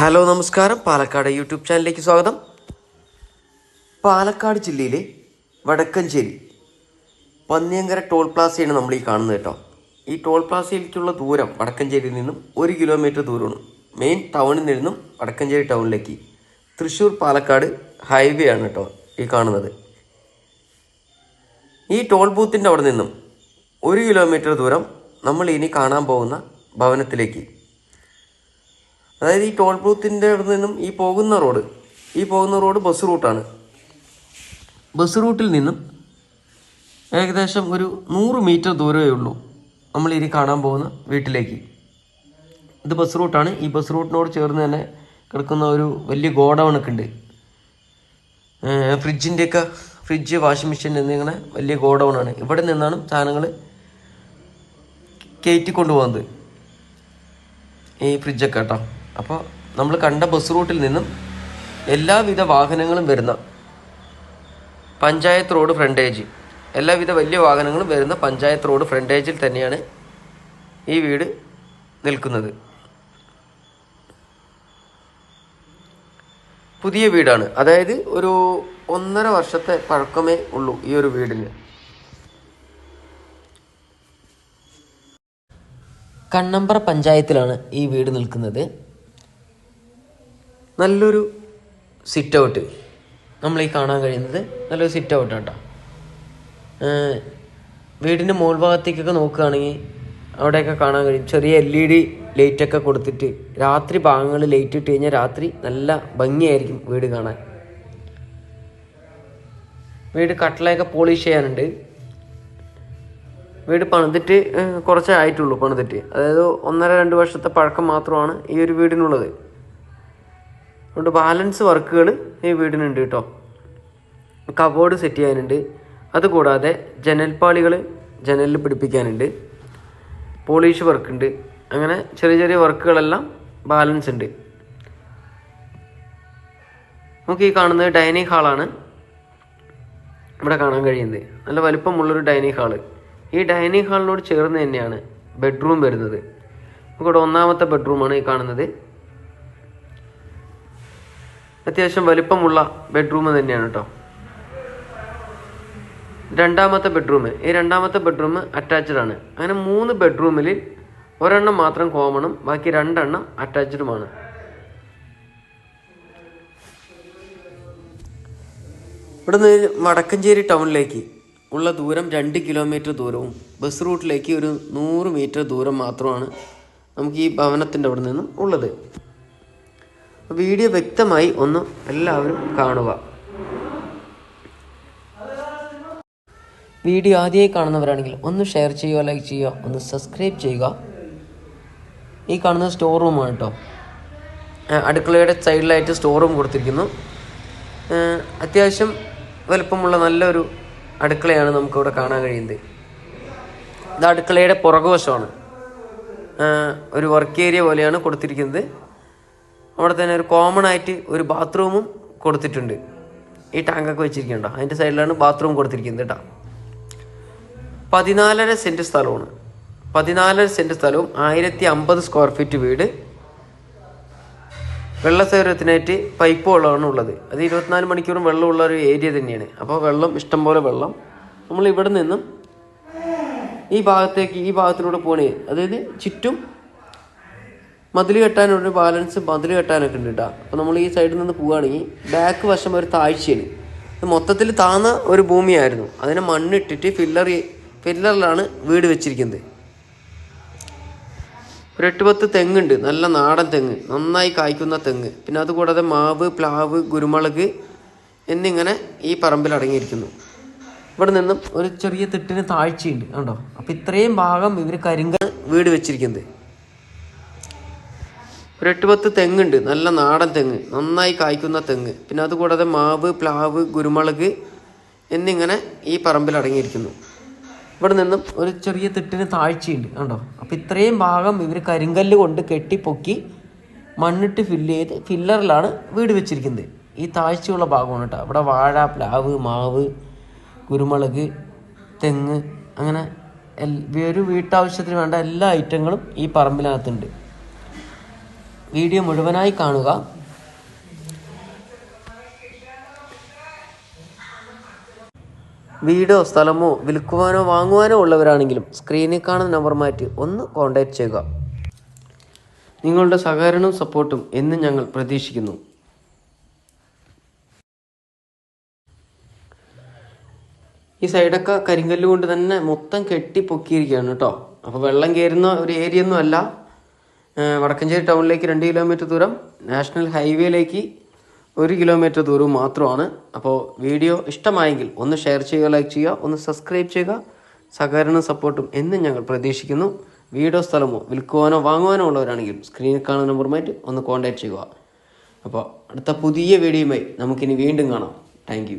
Hello നമസ്കാരം. Palakkad YouTube ചാനലിലേക്ക് സ്വാഗതം. പാലക്കാട് ജില്ലയിലെ വടക്കഞ്ചേരി പന്നിയങ്കര ടോൾ പ്ലാസയാണ് നമ്മൾ ഈ കാണുന്നത് കേട്ടോ. ഈ ടോൾ പ്ലാസയിലേക്കുള്ള ദൂരം വടക്കഞ്ചേരിയിൽ നിന്നും ഒരു കിലോമീറ്റർ ദൂരമാണ്. മെയിൻ ടൗണിൽ നിന്നും വടക്കഞ്ചേരി ടൗണിലേക്ക് തൃശ്ശൂർ പാലക്കാട് ഹൈവേ ആണ് കേട്ടോ ഈ കാണുന്നത്. ഈ ടോൾ ബൂത്തിന്റെ അവിടെ നിന്നും ഒരു കിലോമീറ്റർ ദൂരം നമ്മൾ ഇനി കാണാൻ പോകുന്ന ഭവനത്തിലേക്ക് അതായത് ഈ ടോൾ ബൂത്തിന്റെ അവിടെ നിന്നും ഈ പോകുന്ന റോഡ് ഈ പോകുന്ന റോഡ് ബസ് റൂട്ടാണ് ബസ് റൂട്ടിൽ നിന്നും ഏകദേശം ഒരു നൂറ് മീറ്റർ ദൂരമേ ഉള്ളൂ നമ്മൾ ഇനി കാണാൻ പോകുന്ന വീട്ടിലേക്ക്. ഇത് ബസ് റൂട്ടാണ് ഈ ബസ് റൂട്ടിനോട് ചേർന്ന് തന്നെ കിടക്കുന്ന ഒരു വലിയ ഗോഡൗൺ ഒക്കെ ഉണ്ട്. ഫ്രിഡ്ജിന്റെയൊക്കെ ഫ്രിഡ്ജ് വാഷിംഗ് മെഷീൻ എന്നിങ്ങനെ വലിയ ഗോഡൗൺ ആണ്. ഇവിടെ നിന്നാണ് സാധനങ്ങൾ കയറ്റി കൊണ്ടുപോകുന്നത്. ഈ ഫ്രിഡ്ജൊക്കെ കേട്ടോ. അപ്പോൾ നമ്മൾ കണ്ട ബസ് റൂട്ടിൽ നിന്നും എല്ലാവിധ വാഹനങ്ങളും വരുന്ന പഞ്ചായത്ത് റോഡ് ഫ്രണ്ടേജ് എല്ലാവിധ വലിയ വാഹനങ്ങളും വരുന്ന പഞ്ചായത്ത് റോഡ് ഫ്രണ്ടേജിൽ തന്നെയാണ് ഈ വീട് നിൽക്കുന്നത്. പുതിയ വീടാണ്. അതായത് ഒരു ഒന്നര വർഷത്തെ പഴക്കമേ ഉള്ളൂ ഈ ഒരു വീടിന്. കണ്ണമ്പ്ര പഞ്ചായത്തിലാണ് ഈ വീട് നിൽക്കുന്നത്. നല്ലൊരു സിറ്റ് ഔട്ട് നമ്മൾ ഈ കാണാൻ കഴിയുന്നത് നല്ലൊരു സിറ്റ് ഔട്ട് കേട്ടോ വീടിന്റെ മുകൾ ഭാഗത്തേക്കൊക്കെ നോക്കുകയാണെങ്കിൽ അവിടെയൊക്കെ കാണാൻ കഴിയും. ചെറിയ എൽ ഇ ഡി ലൈറ്റൊക്കെ കൊടുത്തിട്ട് രാത്രി ഭാഗങ്ങളിൽ ലൈറ്റ് ഇട്ട് കഴിഞ്ഞാൽ രാത്രി നല്ല ഭംഗിയായിരിക്കും വീട് കാണാൻ. വീട് കട്ടിലൊക്കെ പോളിഷ് ചെയ്യാനുണ്ട്. വീട് പണിതിട്ട് കുറച്ചേ ആയിട്ടുള്ളൂ പണിതിട്ട്. അതായത് ഒന്നര രണ്ട് വർഷത്തെ പഴക്കം മാത്രമാണ് ഈ ഒരു വീടിനുള്ളത്. അതുകൊണ്ട് ബാലൻസ് വർക്കുകൾ ഈ വീടിനുണ്ട് കേട്ടോ. കബോർഡ് സെറ്റ് ചെയ്യാനുണ്ട്. അതുകൂടാതെ ജനൽപ്പാളികൾ ജനലിൽ പിടിപ്പിക്കാനുണ്ട്. പോളിഷ് വർക്ക് ഉണ്ട് അങ്ങനെ ചെറിയ ചെറിയ വർക്കുകളെല്ലാം ബാലൻസ് ഉണ്ട്. നമുക്ക് ഈ കാണുന്നത് ഡൈനിങ് ഹാളാണ് ഇവിടെ കാണാൻ കഴിയുന്നത്. നല്ല വലിപ്പമുള്ളൊരു ഡൈനിങ് ഹാൾ. ഈ ഡൈനിങ് ഹാളിനോട് ചേർന്ന് തന്നെയാണ് ബെഡ്റൂം വരുന്നത്. നമുക്കിവിടെ ഒന്നാമത്തെ ബെഡ്റൂമാണ് ഈ കാണുന്നത്. അത്യാവശ്യം വലിപ്പമുള്ള ബെഡ്റൂം തന്നെയാണ് കേട്ടോ രണ്ടാമത്തെ ബെഡ്റൂം ഈ രണ്ടാമത്തെ ബെഡ്റൂം അറ്റാച്ച്ഡ് ആണ്. അങ്ങനെ മൂന്ന് ബെഡ്റൂമിൽ ഒരെണ്ണം മാത്രം കോമണും ബാക്കി രണ്ടെണ്ണം അറ്റാച്ച്ഡുമാണ് ഇവിടുന്ന് വടക്കഞ്ചേരി ടൗണിലേക്ക് ഉള്ള ദൂരം രണ്ട് കിലോമീറ്റർ ദൂരവും ബസ് റൂട്ടിലേക്ക് ഒരു നൂറ് മീറ്റർ ദൂരം മാത്രമാണ് നമുക്ക് ഈ ഭവനത്തിന്റെ അവിടെ നിന്നും ഉള്ളത്. വീഡിയോ വ്യക്തമായി ഒന്ന് എല്ലാവരും കാണുക. വീഡിയോ ആദ്യമായി കാണുന്നവരാണെങ്കിൽ ഒന്ന് ഷെയർ ചെയ്യുക ലൈക്ക് ചെയ്യുക ഒന്ന് സബ്സ്ക്രൈബ് ചെയ്യുക. ഈ കാണുന്ന സ്റ്റോർ റൂമാണ് കേട്ടോ അടുക്കളയുടെ സൈഡിലായിട്ട് സ്റ്റോർ റൂം കൊടുത്തിരിക്കുന്നു. അത്യാവശ്യം വലുപ്പമുള്ള നല്ലൊരു അടുക്കളയാണ് നമുക്കിവിടെ കാണാൻ കഴിയുന്നത്. ഇത് അടുക്കളയുടെ പുറകുവശമാണ്. ഒരു വർക്ക് ഏരിയ പോലെയാണ് കൊടുത്തിരിക്കുന്നത്. അവിടെ തന്നെ ഒരു കോമൺ ആയിട്ട് ഒരു ബാത്റൂമും കൊടുത്തിട്ടുണ്ട്. ഈ ടാങ്കൊക്കെ വെച്ചിരിക്കണ്ടോ അതിന്റെ സൈഡിലാണ് ബാത്റൂം കൊടുത്തിരിക്കുന്നത് കേട്ടോ. പതിനാലര സെന്റ് സ്ഥലമാണ്. പതിനാലര സെന്റ് സ്ഥലവും ആയിരത്തി അമ്പത് സ്ക്വയർ ഫീറ്റ് വീട്. വെള്ള സൗകര്യത്തിനായിട്ട് പൈപ്പ് വെള്ളമാണ് ഉള്ളത്. അത് ഇരുപത്തിനാല് മണിക്കൂറും വെള്ളമുള്ള ഒരു ഏരിയ തന്നെയാണ്. അപ്പോൾ വെള്ളം ഇഷ്ടംപോലെ വെള്ളം നമ്മൾ ഇവിടെ നിന്നും ഈ ഭാഗത്തേക്ക് ഈ ഭാഗത്തിലൂടെ പോണേ. അതായത് ചുറ്റും മതിൽ കെട്ടാനൊരു ബാലൻസ് മതിൽ കെട്ടാനൊക്കെ ഉണ്ട് കേട്ടോ അപ്പോൾ നമ്മൾ ഈ സൈഡിൽ നിന്ന് പോവുകയാണെങ്കിൽ ബാക്ക് വശം ഒരു താഴ്ചയാണ്. മൊത്തത്തിൽ താന്ന ഒരു ഭൂമിയായിരുന്നു. അതിനെ മണ്ണിട്ടിട്ട് ഫില്ലർ ഫില്ലറിലാണ് വീട് വെച്ചിരിക്കുന്നത്. ഒരു എട്ട് പത്ത് തെങ്ങുണ്ട്. നല്ല നാടൻ തെങ്ങ്. നന്നായി കായ്ക്കുന്ന തെങ്ങ്. പിന്നെ അതുകൂടാതെ മാവ് പ്ലാവ് കുരുമുളക് എന്നിങ്ങനെ ഈ പറമ്പിൽ അടങ്ങിയിരിക്കുന്നു. ഇവിടെ നിന്നും ഒരു ചെറിയ തിട്ടിന് താഴ്ചയുണ്ട്. കണ്ടോ? അപ്പം ഇത്രയും ഭാഗം ഇവർ കരിങ്കൽ വീട് വെച്ചിരിക്കുന്നത്. ഒരു എട്ട് പത്ത് തെങ്ങുണ്ട്. നല്ല നാടൻ തെങ്ങ്. നന്നായി കായ്ക്കുന്ന തെങ്ങ്. പിന്നെ അതുകൂടാതെ മാവ് പ്ലാവ് കുരുമുളക് എന്നിങ്ങനെ ഈ പറമ്പിൽ അടങ്ങിയിരിക്കുന്നു. ഇവിടെ നിന്നും ഒരു ചെറിയ തിട്ടിന് താഴ്ചയുണ്ട്. കണ്ടോ? അപ്പം ഇത്രയും ഭാഗം ഇവർ കരിങ്കല്ല് കൊണ്ട് കെട്ടി പൊക്കി മണ്ണിട്ട് ഫില്ല് ചെയ്ത് ഫില്ലറിലാണ് വീട് വെച്ചിരിക്കുന്നത്. ഈ താഴ്ചയുള്ള ഭാഗമാണ് കേട്ടോ. ഇവിടെ വാഴ പ്ലാവ് മാവ് കുരുമുളക് തെങ്ങ് അങ്ങനെ ഒരു വീട്ടാവശ്യത്തിന് വേണ്ട എല്ലാ ഐറ്റങ്ങളും ഈ പറമ്പിനകത്തുണ്ട്. വീഡിയോ മുഴുവനായി കാണുക. വീടോ സ്ഥലമോ വിൽക്കുവാനോ വാങ്ങുവാനോ ഉള്ളവരാണെങ്കിലും സ്ക്രീനിൽ കാണുന്ന നമ്പർ മാറ്റി ഒന്ന് കോൺടാക്റ്റ് ചെയ്യുക. നിങ്ങളുടെ സഹകരണവും സപ്പോർട്ടും എന്നും ഞങ്ങൾ പ്രതീക്ഷിക്കുന്നു. ഈ സൈഡൊക്കെ കരിങ്കല്ല് കൊണ്ട് തന്നെ മൊത്തം കെട്ടി പൊക്കിയിരിക്കുകയാണ് കേട്ടോ. അപ്പോൾ വെള്ളം കയറുന്ന ഒരു ഏരിയ ഒന്നും അല്ല. വടക്കഞ്ചേരി ടൗണിലേക്ക് രണ്ട് കിലോമീറ്റർ ദൂരം നാഷണൽ ഹൈവേയിലേക്ക് ഒരു കിലോമീറ്റർ ദൂരവും മാത്രമാണ്. അപ്പോൾ വീഡിയോ ഇഷ്ടമായെങ്കിൽ ഒന്ന് ഷെയർ ചെയ്യുക ലൈക്ക് ചെയ്യുക ഒന്ന് സബ്സ്ക്രൈബ് ചെയ്യുക. സഹകരണ സപ്പോർട്ടും എന്നും ഞങ്ങൾ പ്രതീക്ഷിക്കുന്നു. വീടോ സ്ഥലമോ വിൽക്കുവാനോ വാങ്ങുവാനോ ഉള്ളവരാണെങ്കിൽ സ്ക്രീനിൽ കാണുന്ന നമ്പറുമായിട്ട് ഒന്ന് കോൺടാക്റ്റ് ചെയ്യുക. അപ്പോൾ അടുത്ത പുതിയ വീഡിയോയുമായി നമുക്കിനി വീണ്ടും കാണാം. താങ്ക്